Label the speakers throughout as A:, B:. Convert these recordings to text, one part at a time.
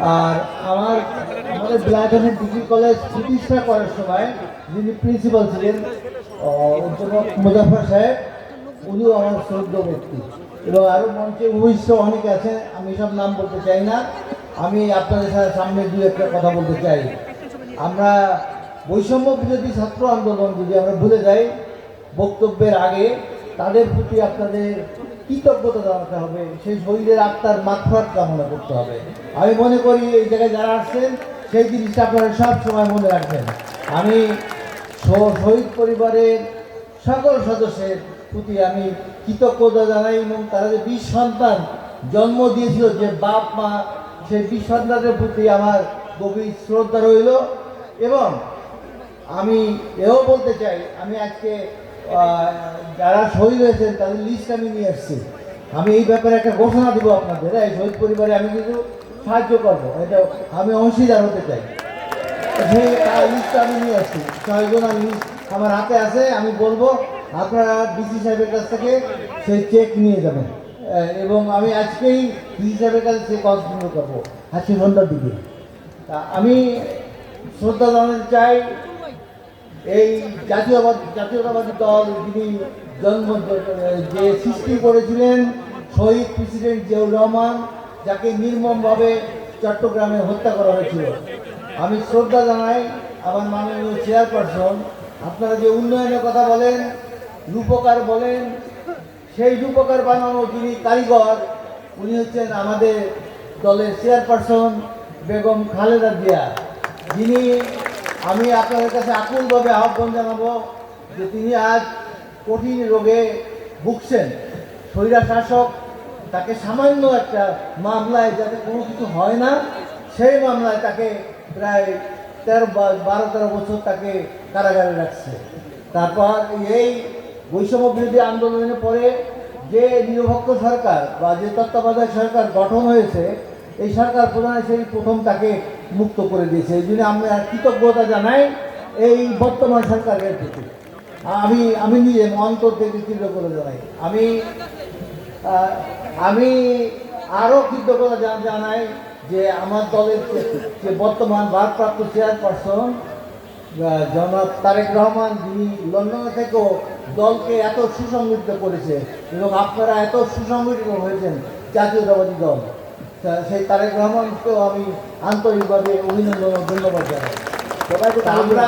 A: আর আমার, আমাদের বিলাইটনের degree college প্রতিষ্ঠা করার সময় যিনি প্রিন্সিপাল ছিলেন অধ্যাপক মুজাফর সাহেব, উনিও আমার শ্রদ্ধ ব্যক্তি। এবং আরও মঞ্চে উপবিষ্ট অনেকে আছেন, আমি সব নাম বলতে চাই না। আমি আপনাদের সাথে সামনে দু একটা কথা বলতে চাই। আমরা বৈষম্য বিরোধী ছাত্র আন্দোলন যদি আমরা ভুলে যাই, বক্তব্যের আগে তাদের প্রতি আপনাদের কৃতজ্ঞতা জানাতে হবে, সেই শরীরের আত্মার মাত্রার কামনা করতে হবে। আমি মনে করি এই জায়গায় যারা আসছেন, সেই জিনিসটা আপনারা সব সময় মনে রাখবেন। আমি শহীদ পরিবারের সকল সদস্যের প্রতি আমি কৃতজ্ঞতা জানাই এবং তারা যে বিশ সন্তান জন্ম দিয়েছিল, যে বাপ মা, সেই বিশ সন্তানের প্রতি আমার গভীর শ্রদ্ধা রইল। এবং আমি এও বলতে চাই, আমি আজকে যারা শহীদ হয়েছেন, তাদের লিস্ট আমি নিয়ে এসেছি। আমি এই ব্যাপারে একটা ঘোষণা দেবো আপনাদের এই শহীদ পরিবারে আমি কিন্তু সাহায্য করব। এটা আমি অংশীদার হতে চাই। সেই লিস্টটা আমি নিয়ে আসছি ছয়জন আমি আমার হাতে আছে, আমি বলব, আপনারা ডিসি সাহেবের কাছ থেকে সেই চেক নিয়ে যাবেন। এবং আমি আজকেই ডিসি সাহেবের কাছে চেক কনফার্ম করব। আজকে সন্ধ্যার দিকে। তা আমি শ্রদ্ধা জানাতে চাই এই জাতীয়বাদী, জাতীয়তাবাদী দল যিনি জন্ম যে সৃষ্টি করেছিলেন শহীদ প্রেসিডেন্ট জিয়াউর রহমান, যাকে নির্মমভাবে চট্টগ্রামে হত্যা করা হয়েছিল। আমি শ্রদ্ধা জানাই আমার মাননীয় চেয়ারপারসন। আপনারা যে উন্নয়নের কথা বলেন, রূপকার বলেন, সেই রূপকার বানানো যিনি কারিগর, উনি হচ্ছেন আমাদের দলের চেয়ারপারসন বেগম খালেদা জিয়া। যিনি আমি আপনাদের কাছে আকুলভাবে আহ্বান জানাব যে তিনি আজ কঠিন রোগে ভুগছেন। স্বৈরা শাসক তাকে সামান্য একটা মামলায় যাতে কোনো কিছু হয় না, সেই মামলায় তাকে প্রায় তেরো বারো, তেরো বছর তাকে কারাগারে রাখছে। তারপর এই বৈষম্য বিরোধী আন্দোলনের পরে যে নিরপেক্ষ সরকার বা যে তত্ত্বাবধায়ক সরকার গঠন হয়েছে, এই সরকার প্রধান সেই প্রথম তাকে মুক্ত করে দিয়েছে। এই জন্য আমরা কৃতজ্ঞতা জানাই এই বর্তমান সরকারের প্রতি। আমি আমি নিজে অন্তর থেকে কৃতজ্ঞতা জানাই। আমি আমি আরও কৃতজ্ঞতা জান- জানাই যে আমার দলের যে- বর্তমান ভারপ্রাপ্ত চেয়ারপারসন জনাব তারেক রহমান, যিনি লন্ডন থেকেও দলকে এত সুসংগঠিত করেছে এবং আপনারা এত সুসংগঠিত হয়েছেন জাতীয়তাবাদী দল। সেই তারেক রহমানকেও আমি আন্তরিকভাবে অভিনন্দন ও ধন্যবাদ জানাই। তা আমরা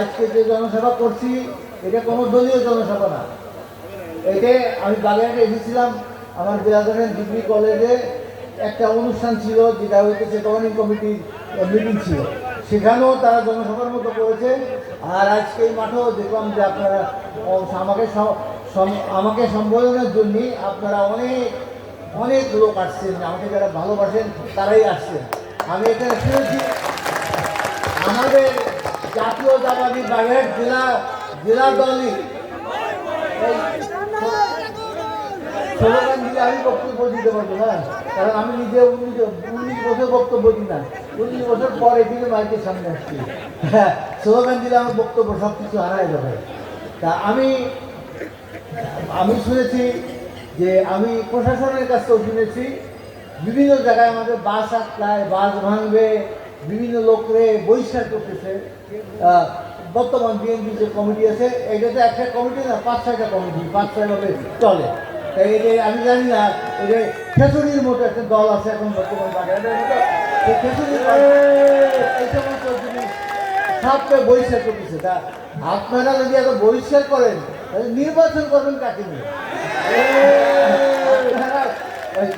A: আজকে যে জনসভা করছি এটা কোনো দলীয় জনসভা না। এতে আমি বাগেরহাটে এসেছিলাম আমার বিরাজনের ডিগ্রি কলেজে একটা অনুষ্ঠান ছিল যেটা হইতেছে গভর্নিং কমিটির মিটিং ছিল। সেখানেও তারা জনসভার মতো করেছে। আর আজকে এই মাঠেও দেখলাম যে আপনারা আমাকে আমাকে সম্বোধনের জন্য আপনারা অনেক অনেক লোক আসছেন, আমাকে যারা ভালোবাসেন তারাই আসছেন। আমি এখানে শুনেছি, আমাদের জাতীয় জাতীয়তাবাদী বাগেরহাট জেলা জেলা দলই আমি বক্তব্য দিতে পারব হ্যাঁ? কারণ আমি নিজে উনিশ উনিশ বছর বক্তব্য দিই না। উনিশ বছর পরে থেকে মাইকের সামনে আসছি। হ্যাঁ দিলে আমার বক্তব্য সব কিছু হারায় যাবে। তা আমি আমি শুনেছি যে আমি প্রশাসনের কাছ থেকেও শুনেছি, বিভিন্ন জায়গায় আমাদের বাস আটকায়, বাস ভাঙবে, বিভিন্ন লোকরে বহিষ্কার করতেছে। বর্তমান বিএনপি যে কমিটি আছে, এটা তো একটা কমিটি না, পাঁচ ছয়টা কমিটি, পাঁচ ছয়ভাবে চলে। তাই যে আমি জানি না যে খেচুরির মতো একটা দল আছে এখন বর্তমান এই সবকে বহিষ্কার করতেছে। তা আপনারা যদি এত বহিষ্কার করেন, তাহলে নির্বাচন করবেন কাকে নিয়ে আপনারা ওই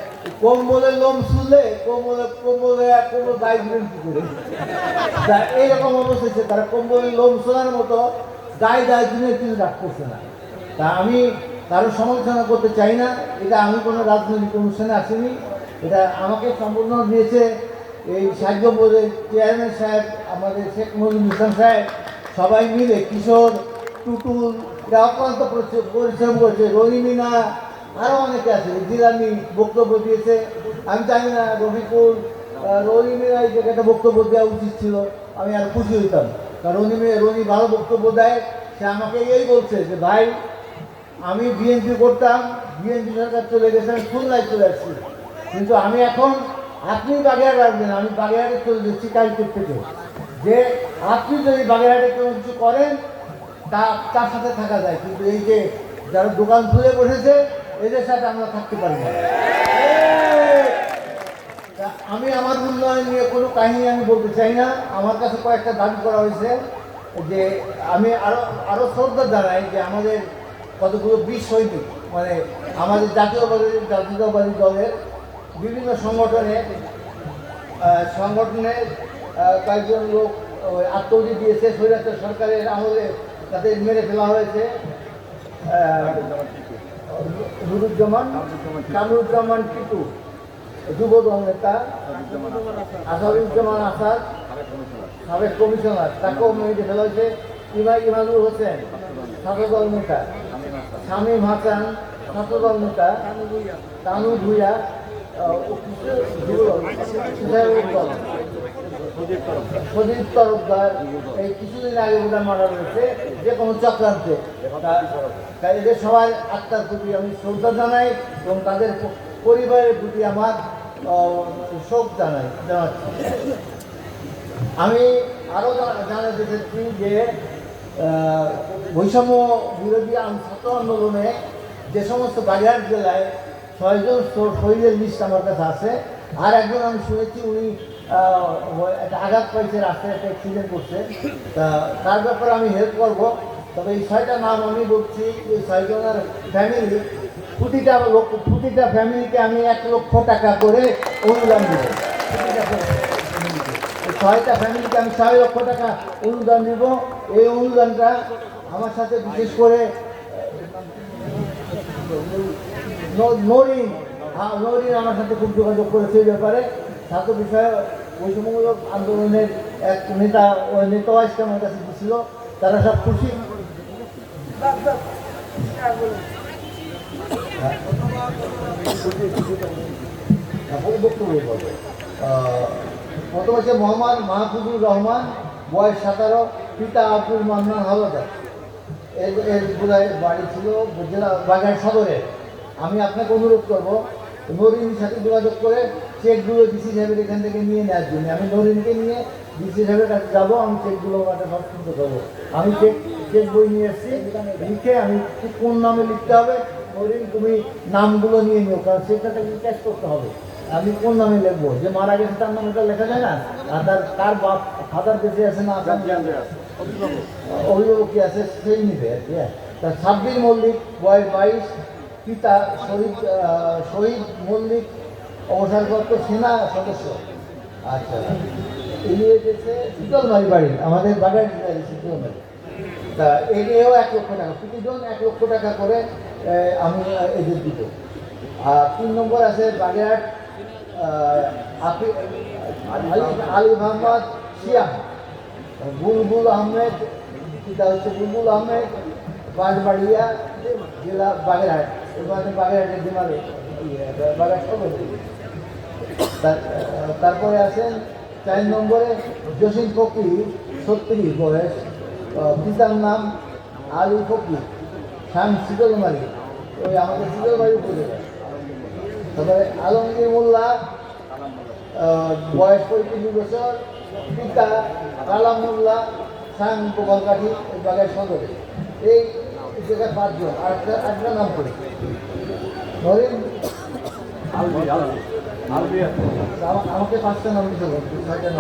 A: কম্বলের লোম শুনলে কম্বলে কম্বলে কম্বল গায়ে কি করে তা এইরকম অবস্থা হচ্ছে তারা কম্বলের লোম শোনার মতো গায়ে গায়ে দিনে কিছু রাখতেছে না। তা আমি কারও সমালোচনা করতে চাই না, এটা আমি কোনো রাজনৈতিক অনুষ্ঠানে আসিনি। এটা আমাকে সম্পূর্ণ দিয়েছে এই সাহায্য বোর্ডের চেয়ারম্যান সাহেব, আমাদের শেখ মজিবুল ইসলাম সাহেব। সবাই মিলে কিশোর, টুটুল, এরা অক্লান্ত পরিশ্রম করেছে। রহিমিনা আরও অনেকে আছে, জিলানি বক্তব্য দিয়েছে। আমি জানি না, রফিকুল রহিমিনা এই জায়গাটা বক্তব্য দেওয়া উচিত ছিল, আমি আর খুশি হইতাম। কারণ রনি রনি ভালো বক্তব্য দেয়, সে আমাকে এই বলছে যে, ভাই, আমি বিএনপি করতাম বিএনপি সরকার চলে গেছে, আমি খুলনায় চলে আসছি। কিন্তু আমি এখন আপনি বাগেরহাট রাখবেন আমি বাগেরহাটে চলে যাচ্ছি কালকের থেকে। যে আপনি যদি বাগেরহাটে কোনো কিছু করেন, তা, তার সাথে থাকা যায়। কিন্তু এই যে যারা দোকান খুলে বসেছে এদের সাথে আমরা থাকতে পারি না। আমি আমার উন্নয়ন নিয়ে কোনো কাহিনী আমি বলতে চাই না। আমার কাছে কয়েকটা দাবি করা হয়েছে যে আমি আরও আরও শ্রদ্ধা জানাই যে আমাদের কতগুলো বিশ সৈনিক মানে আমাদের জাতীয়বাদী, জাতীয়তাবাদী দলের বিভিন্ন সংগঠনে সংগঠনের কয়েকজন লোক আত্মহতি দিয়েছে। স্বৈরাচার সরকারের আমলে তাদের মেরে ফেলা হয়েছে। নুরুজ্জামান কামরুজ্জামান টিটু যুব দল নেতা আসাদুজ্জামান আসাদ সাবেক কমিশনার। তাকেও মেরে ফেলা হয়েছে। ইমা ইমানুল হোসেন ছাত্রদল নেতা। শামীম হাসান ছাত্রদল নেতা। তানু ভুইয়া সদীপ তরফদার। এই কিছুদিন আগে ওটা মারা রয়েছে, যে কোনো চক্রান্তে। এদের সবার আত্মার প্রতি আমি শ্রদ্ধা জানাই এবং তাদের পরিবারের প্রতি আমার শোক জানাই, জানাচ্ছি। আমি আরও জানাতে চাচ্ছি যে বৈষম্য বিরোধী ছাত্র আন্দোলনে যে সমস্ত বাগেরহাট জেলায় ছয়জন শহীদের লিস্ট আমার কাছে আছে। আর একজন আমি শুনেছি, উনি একটা আঘাত পাইছে, রাস্তায় একটা অ্যাক্সিডেন্ট করছে। তা তার ব্যাপারে আমি হেল্প করব। তবে এই ছয়টা নাম আমি বলছি, এই ছয়জনের ফ্যামিলি প্রতিটা লোক, প্রতিটা ফ্যামিলিকে আমি এক লক্ষ টাকা করে অনুদান দেবো। ছয়টা ফ্যামিলিকে আমি ছয় লক্ষ টাকা অনুদান দেব। এই অনুদানটা আমার সাথে বিশেষ করে নরিন হ্যাঁ নরিন আমার সাথে খুব যোগাযোগ করেছে এই ব্যাপারে। ছাত্র বিষয়ে বৈষম্যমূলক আন্দোলনের এক নেতা ওই নেতা আমার কাছে দিছিল তারা সব খুশি। বক্তব্য বলব প্রথম হচ্ছে মোহাম্মদ মাহফুজুর রহমান, বয়স সতেরো, পিতা আব্দুল মান্নান এর বোধহয় বাড়ি ছিল জেলা বাগান সদরে। আমি আপনাকে অনুরোধ করব নরিনের সাথে যোগাযোগ করে চেকগুলো ডিসি সাহেবের এখান থেকে নিয়ে নেওয়ার জন্য। আমি নরিনকে নিয়ে ডিসি সাহেবের কাছে যাব আমি চেকগুলো একটা সব শুনতে পাবো আমি চেক চেক বই নিয়ে এসেছি লিখে আমি কোন নামে লিখতে হবে নরিন তুমি নামগুলো নিয়ে নিও কারণ সেটাকে ক্যাশ করতে হবে। আমি কোন নামে লিখব? যে মারা গেছে তার নামে লেখা যায় না? আর তার কার বাপ ফাদার বেঁচে আছে না অভিভাবক। কি আছে? সেই নিবে আর কি হ্যাঁ। তা সাব্বির মল্লিক বয়স বাইশ পিতা শহীদ শহীদ মল্লিক অবসরপ্রাপ্ত সেনা সদস্য। আচ্ছা। ইনি এসেছে শীতলমারি বাড়ি, আমাদের বাগান শীতলমারি তা এও এক লক্ষ টাকা, প্রতিজন এক লক্ষ টাকা করে আমি এদের দিব। আর তিন নম্বর আছে বাগেরহাট আলী- মোহাম্মদ শিয়াম, বুলবুল আহমেদ, পিতা হচ্ছে বুলবুল আহমেদ, বাঁশবাড়িয়া জেলা বাগেরহাট। এবারে বাগেরহাটের জেলারে বাগেরহাট তারপরে আছেন চার নম্বরে জসিম ফকির, ছত্রিশ বয়স পিতার নাম আলী ফকির সাং শীতলমারি। ওই আমাদের শীতলমারি উপজেলা। তারপরে আলমগীর মোল্লা বয়স পঁয়ত্রিশ বছর, পিতা কালাম মোল্লা সাং এই বাগায় সদরে। এই জায়গায় পাঁচজন একটা একটা নাম করে। ধরেন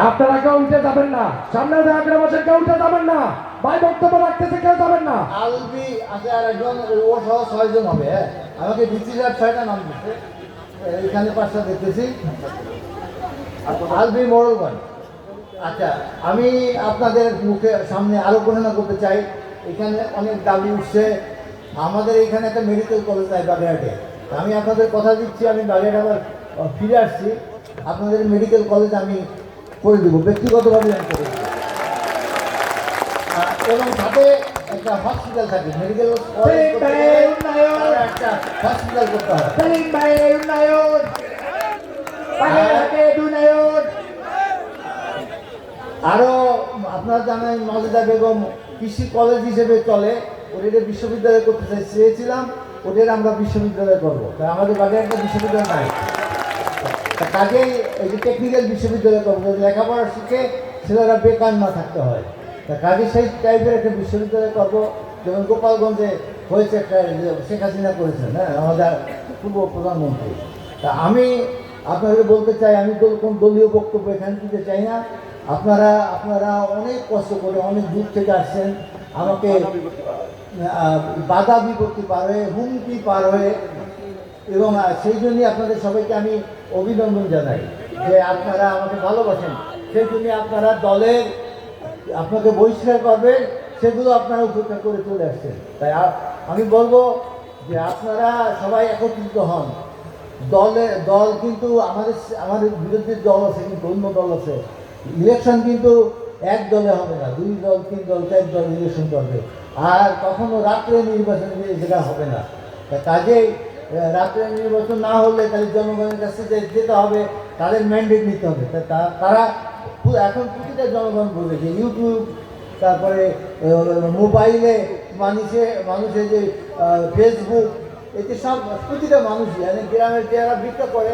B: আপনারা কেউ উঠে যাবেন না। সামনে দেওয়া বসে কেউ উঠে যাবেন না। ভাই, বক্তব্য রাখতেছে, কেউ যাবেন না।
A: আলবি আছে আর একজন ও সহ ছয়জন হবে হ্যাঁ? আমাকে ডিসিজার ছয়টা নাম দিচ্ছে এখানে পাঁচটা দেখতেছি। আলবি মোড়লগঞ্জ। আচ্ছা আমি আপনাদের মুখে সামনে আরও ঘোষণা করতে চাই। এখানে অনেক দাবি উঠছে। আমাদের এখানে একটা মেডিকেল কলেজ নাই বাগেরহাটে। আমি আপনাদের কথা দিচ্ছি, আমি বাগেরহাট আবার ফিরে আসছি। আপনাদের মেডিকেল কলেজ আমি করে দেবো। ব্যক্তিগতভাবে আমি করে দেবো। এবং সাথে একটা হসপিটাল থাকে। মেডিকেল একটা হসপিটাল করতে
B: উন্নয়ন
A: আরও আপনারা জানেন নজদা বেগম কৃষি কলেজ হিসেবে চলে। ওদের বিশ্ববিদ্যালয় করতে চাই চেয়েছিলাম ওদের আমরা বিশ্ববিদ্যালয় করব। তাই আমাদের বাগে একটা বিশ্ববিদ্যালয় নাই। কাজেই এই যে টেকনিক্যাল বিশ্ববিদ্যালয় যদি লেখাপড়া শিখে ছেলেরা বেকার না থাকতে হয়। তা কাজে সেই টাইপের একটা বিশ্ববিদ্যালয় করব যেমন গোপালগঞ্জে হয়েছে একটা শেখ হাসিনা করেছেন হ্যাঁ আমাদের পূর্ব প্রধানমন্ত্রী। তা আমি আপনাদের বলতে চাই, আমি কোন দলীয় বক্তব্য এখানে দিতে চাই না। আপনারা আপনারা অনেক কষ্ট করে অনেক দূর থেকে আসছেন, আমাকে বাধা বিপত্তি পার হয়ে, হুমকি পার হয়ে, এবং সেই জন্যই আপনাদের সবাইকে আমি অভিনন্দন জানাই যে আপনারা আমাকে ভালোবাসেন। সেই জন্য আপনারা দলের আপনাকে বহিষ্কার করবে, সেগুলো আপনারা উপেক্ষা করে চলে আসছেন। তাই আমি বলব যে আপনারা সবাই একত্রিত হন। দলে, দল কিন্তু আমাদের আমাদের বিরোধী দল আছে, কিন্তু অন্য দল আছে। ইলেকশন কিন্তু এক দলে হবে না, দুই দল, তিন দল, চার দল ইলেকশন করবে। আর কখনো রাত্রে নির্বাচন যেটা হবে না। কাজেই রাত্রে নির্বাচন না হলে তাহলে জনগণের কাছে যে যেতে হবে, তাদের ম্যান্ডেট নিতে হবে। তারা এখন প্রতিটা জনগণ বলে যে ইউটিউব তারপরে মোবাইলে মানুষে মানুষের যে ফেসবুক এতে সব প্রতিটা মানুষই মানে গ্রামের যারা বিক্রি করে,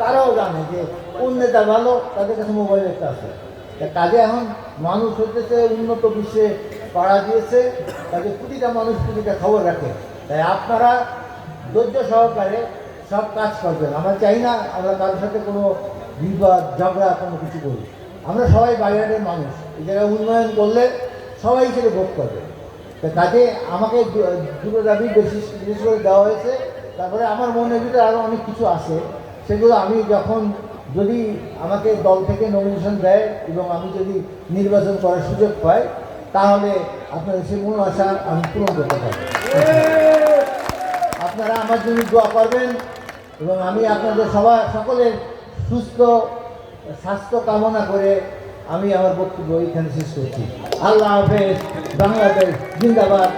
A: তারাও জানে যে কোন নেতা ভালো, তাদের কাছে মোবাইল একটা আছে। কাজে এখন মানুষ হতেছে উন্নত বিশ্বে পাড়া দিয়েছে কাজে প্রতিটা মানুষ প্রতিটা খবর রাখে। তাই আপনারা ধৈর্য সহকারে সব কাজ করবেন। আমরা চাই না আমরা কারোর সাথে কোনো বিবাদ, ঝগড়া, কোনো কিছু করি। আমরা সবাই বাইরের মানুষ। এই জায়গায় উন্নয়ন করলে সবাই সেটা ভোট করবে। তো কাজে আমাকে দুটো দাবি বেশি, বিশেষ করে দেওয়া হয়েছে। তারপরে আমার মনের ভিতরে আরও অনেক কিছু আছে। সেগুলো আমি যখন যদি আমাকে দল থেকে নমিনেশন দেয় এবং আমি যদি নির্বাচন করার সুযোগ পাই, তাহলে আপনাদের সেই মন আশা আমি পূরণ করতে পারব। আপনারা আমার জন্য দোয়া করবেন এবং আমি আপনাদের সবার সকলের সুস্থ স্বাস্থ্য কামনা করে আমি আমার বক্তব্য এখানে শেষ করছি। আল্লাহ হাফেজ, বাংলাদেশ জিন্দাবাদ।